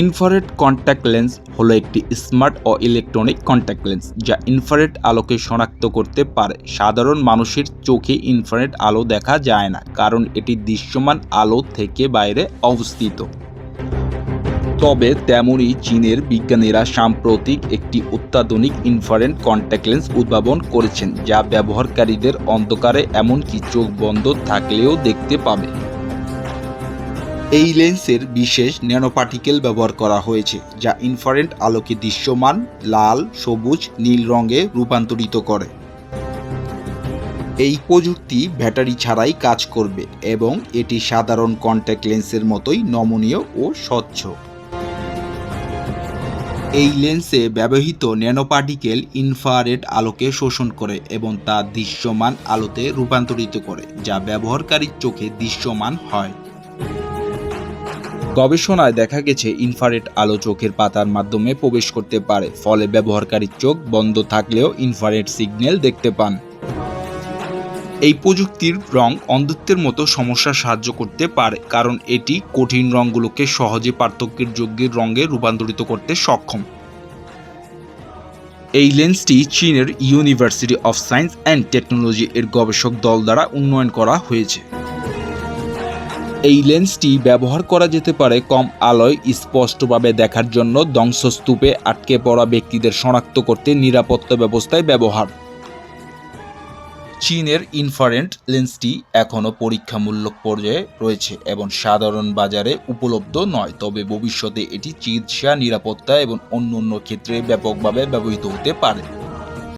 Infrared contact lens হলো একটি smart ও ইলেকট্রনিক কন্ট্যাক্ট লেন্স যা ইনফ্রারেড আলোকে শনাক্ত করতে পারে। সাধারণ মানুষের চোখে ইনফ্রারেড আলো দেখা যায় না, কারণ এটি দৃশ্যমান আলো থেকে বাইরে অবস্থিত। তবে তেমনই চীনের বিজ্ঞানীরা সাম্প্রতিক একটি অত্যাধুনিক ইনফারেন্ট কন্ট্যাক্ট লেন্স উদ্ভাবন করেছেন, যা ব্যবহারকারীদের অন্ধকারে এমনকি চোখ বন্ধ থাকলেও দেখতে পাবে। এই লেন্সের বিশেষ ন্যানোপার্টিকেল ব্যবহার করা হয়েছে, যা ইনফারেন্ট আলোকে দৃশ্যমান, লাল, সবুজ, নীল রঙে রূপান্তরিত করে। এই প্রযুক্তি ব্যাটারি ছাড়াই কাজ করবে এবং এটি সাধারণ কন্ট্যাক্ট লেন্সের মতোই নমনীয় ও স্বচ্ছ। এই লেন্সে ব্যবহৃত ন্যানোপার্টিকেল ইনফ্রারেড আলোকে শোষণ করে এবং তা দৃশ্যমান আলোতে রূপান্তরিত করে, যা ব্যবহারকারীর চোখে দৃশ্যমান হয়। গবেষণায় দেখা গেছে, ইনফ্রারেড আলো চোখের পাতার মাধ্যমে প্রবেশ করতে পারে, ফলে ব্যবহারকারীর চোখ বন্ধ থাকলেও ইনফ্রারেড সিগন্যাল দেখতে পান। এই প্রযুক্তির রং অন্ধত্বের মতো সমস্যা সাহায্য করতে পারে, কারণ এটি কঠিন রঙগুলোকে সহজে পার্থক্যের যোগ্যের রঙে রূপান্তরিত করতে সক্ষম। এই লেন্সটি চীনের university of science and technology এর গবেষক দল দ্বারা উন্নয়ন করা হয়েছে। এই লেন্সটি ব্যবহার করা যেতে পারে কম আলোয়, স্পষ্টভাবে দেখার জন্য, ধ্বংসস্তূপে আটকে পড়া ব্যক্তিদের শনাক্ত করতে নিরাপত্তা ব্যবস্থায় ব্যবহার। চীনের ইনফারেন্ট লেন্সটি এখনও পরীক্ষামূলক পর্যায়ে রয়েছে এবং সাধারণ বাজারে উপলব্ধ নয়, তবে ভবিষ্যতে এটি চিকিৎসা, নিরাপত্তা এবং অন্য অন্য ক্ষেত্রে ব্যাপকভাবে ব্যবহৃত হতে পারে।